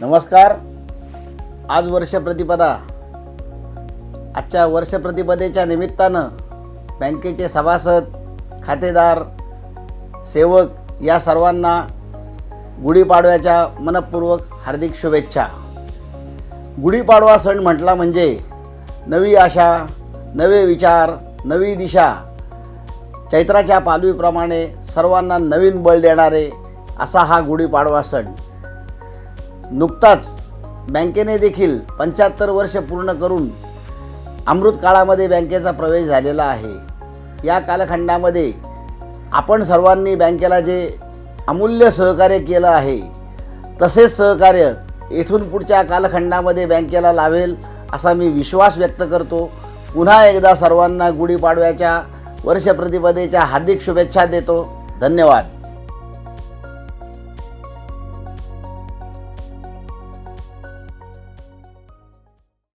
नमस्कार. आज वर्षप्रतिपदा आजच्या वर्षप्रतिपदेच्या निमित्तानं बँकेचे सभासद खातेदार सेवक या सर्वांना गुढीपाडव्याच्या मनपूर्वक हार्दिक शुभेच्छा. गुढीपाडवा सण म्हटला म्हणजे नवी आशा नवे विचार नवी दिशा. चैत्राच्या पालवीप्रमाणे सर्वांना नवीन बळ देणारे असा हा गुढीपाडवा सण. नुकताच बँकेने देखील पंच्याहत्तर वर्ष पूर्ण करून अमृत काळामध्ये बँकेचा प्रवेश झालेला आहे. या कालखंडामध्ये आपण सर्वांनी बँकेला जे अमूल्य सहकार्य केलं आहे तसेच सहकार्य येथून पुढच्या कालखंडामध्ये बँकेला लावेल असा मी विश्वास व्यक्त करतो. पुन्हा एकदा सर्वांना गुढीपाडव्याच्या वर्षप्रतिपदेच्या हार्दिक शुभेच्छा देतो. धन्यवाद.